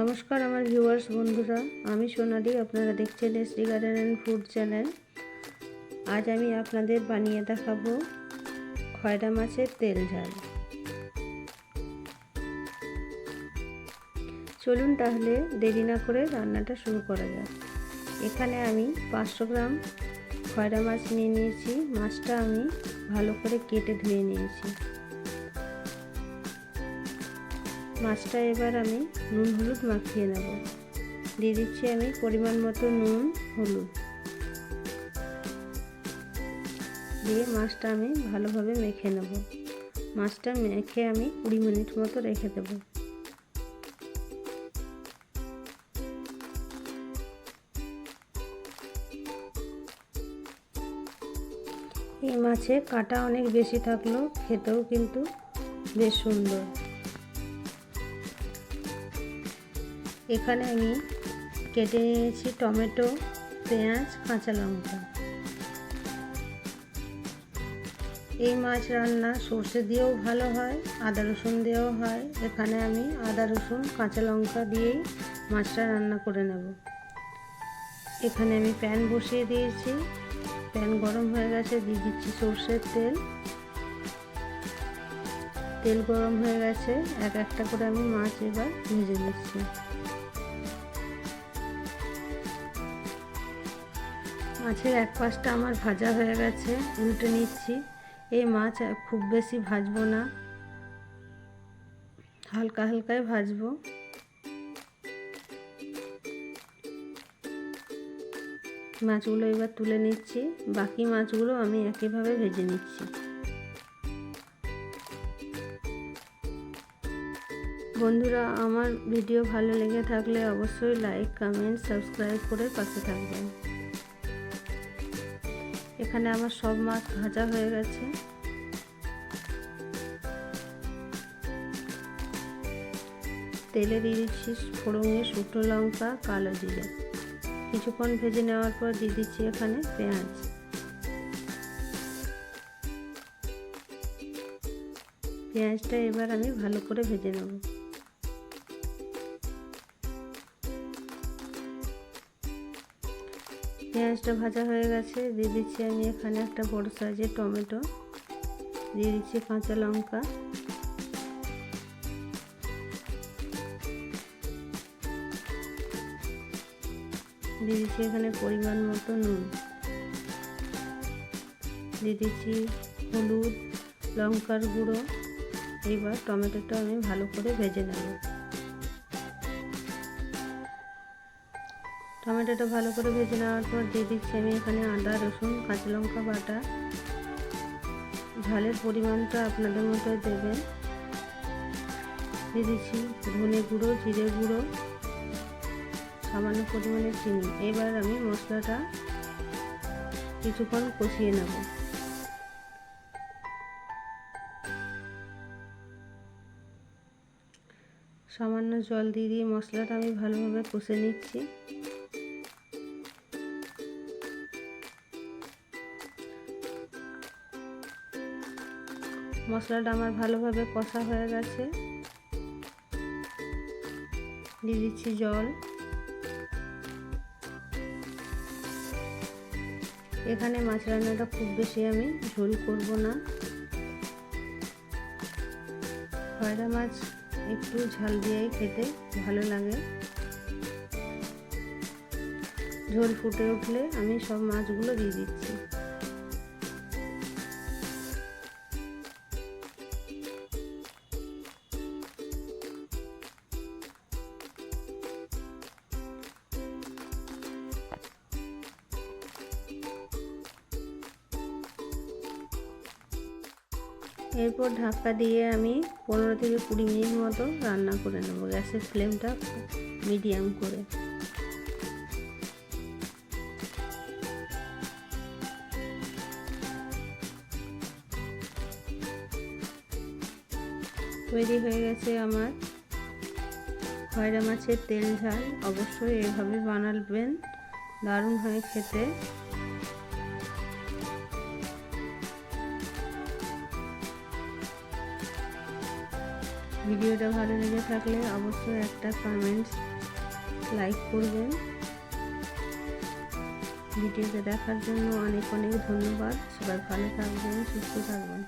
নমস্কার আমার ভিউয়ার্স বন্ধুরা। আমি সোনালি, আপনারা দেখছেন SD garden and food channel. আজ আমি আপনাদের বানিয়ে দেখাবো খয়রা মাছের তেল ঝাল। চলুন তাহলে দেরি না করে রান্নাটা শুরু করা যাক। এখানে আমি পাঁচশো গ্রাম খয়রা মাছ নিয়ে নিয়েছি। মাছটা আমি ভালো করে কেটে ধুয়ে নিয়েছি। মাছটা এবার আমি নুন, হলুদ মাখিয়ে নেব। দিয়ে দিচ্ছি আমি পরিমাণ মতো নুন, হলুদ। দিয়ে মাছটা আমি ভালোভাবে মেখে নেব। মাছটা মেখে আমি কুড়ি মিনিট মতো রেখে দেব। এই মাছে কাটা অনেক বেশি থাকলেও খেতেও কিন্তু বেশ সুন্দর। এখানে আমি কেটে নিয়েছি টমেটো, পেঁয়াজ, কাঁচা লঙ্কা। এই মাছ রান্না সর্ষে দিয়েও ভালো হয়, আদা রসুন দিয়েও হয়। এখানে আমি আদা রসুন, কাঁচা লঙ্কা দিয়েই মাছটা রান্না করে নেব। এখানে আমি প্যান বসিয়ে দিয়েছি। প্যান গরম হয়ে গেছে, দিয়ে দিচ্ছি সর্ষের তেল। তেল গরম হয়ে গেছে, এক একটা করে আমি মাছ এবার ভেজে নিচ্ছি। মাছের এক পাশটা আমার ভাজা হয়ে গেছে, উল্টে নিচ্ছি। এই মাছ খুব বেশি ভাজবো না। হালকা হালকায় ভাজবো। মাছগুলো এবার তুলে নিচ্ছি। বাকি মাছগুলো আমি একইভাবে ভেজে নিচ্ছি। বন্ধুরা, আমার ভিডিও ভালো লেগে থাকলে অবশ্যই লাইক কমেন্ট সাবস্ক্রাইব করে পাশে থাকবেন। এখানে আমার সব মাছ ভাজা হয়ে গেছে। তেলে দিয়ে দিচ্ছি ফোড়ঙে শুকনো লঙ্কা, কালো জিরে। কিছুক্ষণ ভেজে নেওয়ার পর দিয়ে দিচ্ছি এখানে পেঁয়াজ। পেঁয়াজটা এবার আমি ভালো করে ভেজে নেব। পেঁয়াজটা ভাজা হয়ে গেছে, দিয়ে দিচ্ছি আমি এখানে একটা বড় সাইজের টমেটো, দিয়ে দিচ্ছি কাঁচা লঙ্কা। দিয়ে দিচ্ছি এখানে পরিমাণ মতো নুন। দিয়ে দিচ্ছি হলুদ, লঙ্কার গুঁড়ো। এবার টমেটোটা আমি ভালো করে ভেজে নেব। টমেটোটা ভালো করে ভেজে নেওয়ার পর দিয়ে দিচ্ছি আমি এখানে আদা, রসুন, কাঁচা লঙ্কা বাটা। ঝালের পরিমাণটা আপনাদের মতো দেবেন। দিয়ে দিচ্ছি ধনে গুঁড়ো, জিরে গুঁড়ো, সামান্য পরিমাণে চিনি। এবার আমি মশলাটা কিছুক্ষণ কষিয়ে নেব। সামান্য জল দিয়ে দিয়ে মশলাটা আমি ভালোভাবে কষে নিচ্ছি। মশলাটা আমার ভালোভাবে কষা হয়ে গেছে। দিয়ে দিচ্ছি জল। এখানে মাছ রান্নাটা খুব বেশি আমি ঝোল করব না। খয়রা মাছ একটু ঝাল দিয়েই খেতে ভালো লাগে। ঝোল ফুটে উঠলে আমি সব মাছগুলো দিয়ে দিচ্ছি। এরপর ঢাকা দিয়ে আমি পনেরো থেকে কুড়ি মিনিট মতো রান্না করে নেব। গ্যাসের ফ্লেমটা মিডিয়াম করে। তৈরি হয়ে গেছে আমার খয়রা মাছের তেল ঝাল। অবশ্যই এভাবে বানাবেন। দারুণ হয় খেতে। ভিডিওটা ভালো লেগে থাকলে অবশ্যই একটা কমেন্টস লাইক করবেন। ভিডিওটা দেখার জন্য অনেক অনেক ধন্যবাদ। সবাই ভালো থাকবেন, সুস্থ থাকবেন।